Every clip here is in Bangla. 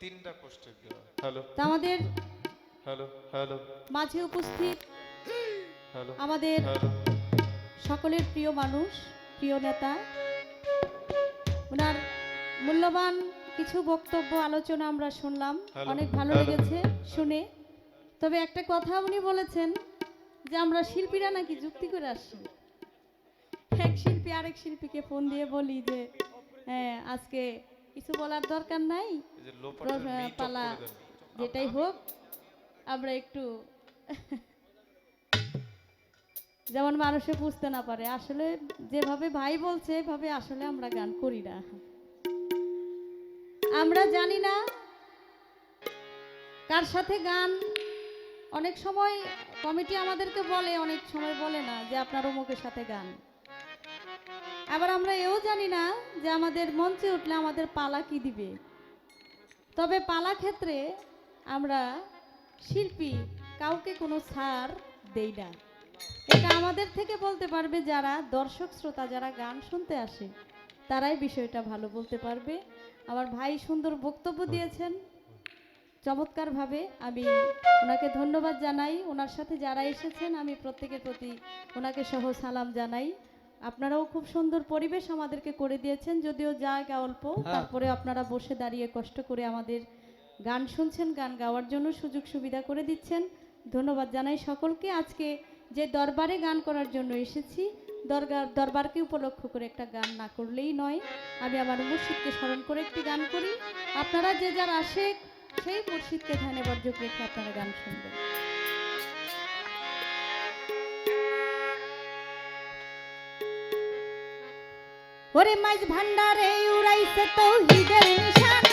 তিনটা দেওয়া। হ্যালো আমাদের হ্যালো হ্যালো মাঝে উপস্থিত হ্যালো আমাদের সকলের প্রিয় মানুষ প্রিয় নেতা ওনার মূল্যবান কিছু বক্তব্য আলোচনা আমরা শুনলাম। অনেক ভালো লেগেছে শুনে। তবে একটা কথা উনি বলেছেন যে আমরা শিল্পীরা নাকি যুক্তি করে আসছি এক শিল্পী আরেক শিল্পীকে ফোন দিয়ে বলি যে হ্যাঁ আজকে কিছু বলার দরকার নাই। পালা যেটাই হোক আমরা একটু যেমন মানুষে বুঝতে না পারে আসলে যেভাবে ভাই বলছে এভাবে আসলে আমরা গান করি না। আমরা জানি না কার সাথে গান। অনেক সময় কমিটি আমাদেরকে বলে অনেক সময় বলে না যে আপনার অমুকের সাথে গান। আবার আমরা এও জানি না যে আমাদের মঞ্চে উঠলে আমাদের পালা কি দিবে। তবে পালা ক্ষেত্রে আমরা শিল্পী কাউকে কোনো ছাড় দেই না। এটা আমাদের থেকে বলতে পারবে যারা দর্শক শ্রোতা যারা গান শুনতে আসে তারাই বিষয়টা ভালো বলতে পারবে। আমার ভাই সুন্দর বক্তব্য দিয়েছেন। চমৎকারভাবে আমি ওনাকে ধন্যবাদ জানাই। ওনার সাথে যারা এসেছেন আমি প্রত্যেকের প্রতি ওনাকে সহ সালাম জানাই। আপনারাও খুব সুন্দর পরিবেশ আমাদেরকে করে দিয়েছেন যদিও জায়গা অল্প। তারপরে আপনারা বসে দাঁড়িয়ে কষ্ট করে আমাদের গান শুনছেন গান গাওয়ার জন্য সুযোগ সুবিধা করে দিচ্ছেন। ধন্যবাদ জানাই সকলকে। আজকে যে দরবারে গান করার জন্য এসেছি দরবার দরবারকে উপলক্ষ করে একটা গান না করলেই নয়। আমি আমার মুর্শিদকে স্মরণ করে একটি গান করি। আপনারা যে যার আসে সেই মুর্শিদকে ধ্যানে বর্জক রেখে আপনারা গান শুনবেন। ওরে মাইজ ভান্ডারে উড়াইছে তৌহিদের নিশানা।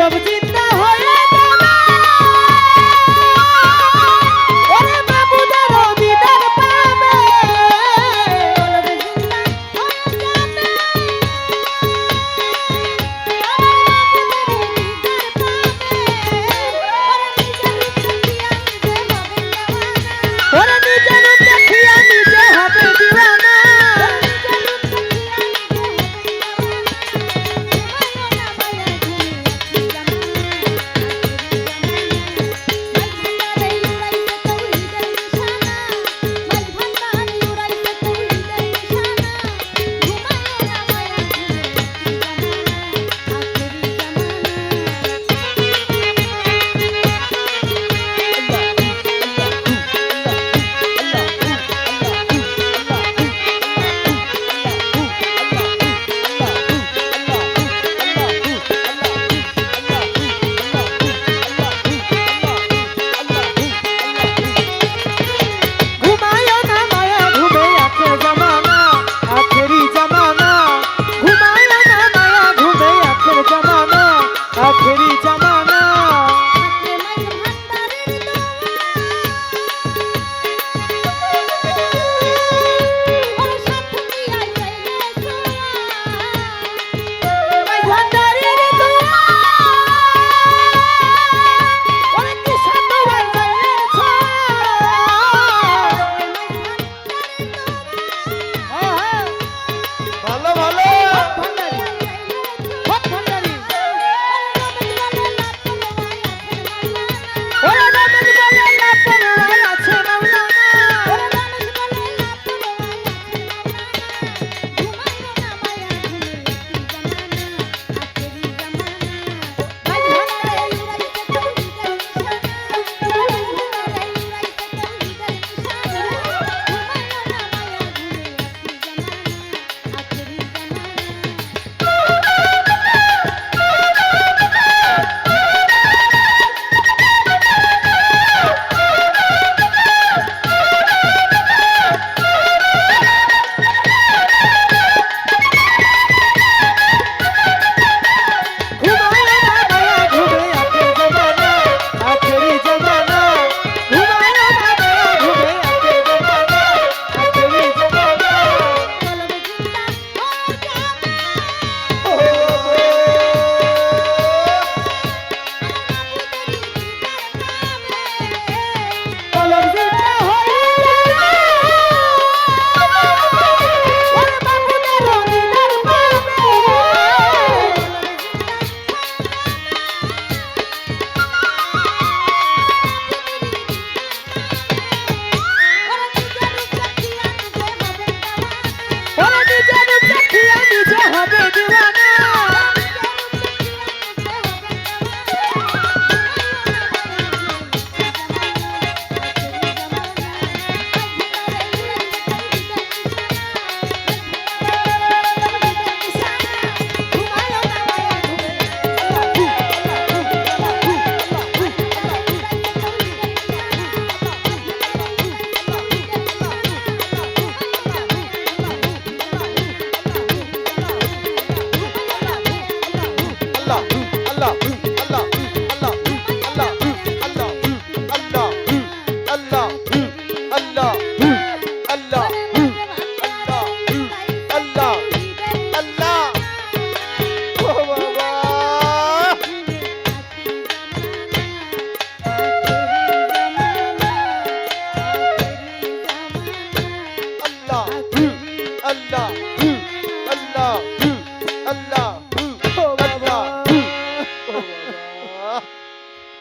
লবজি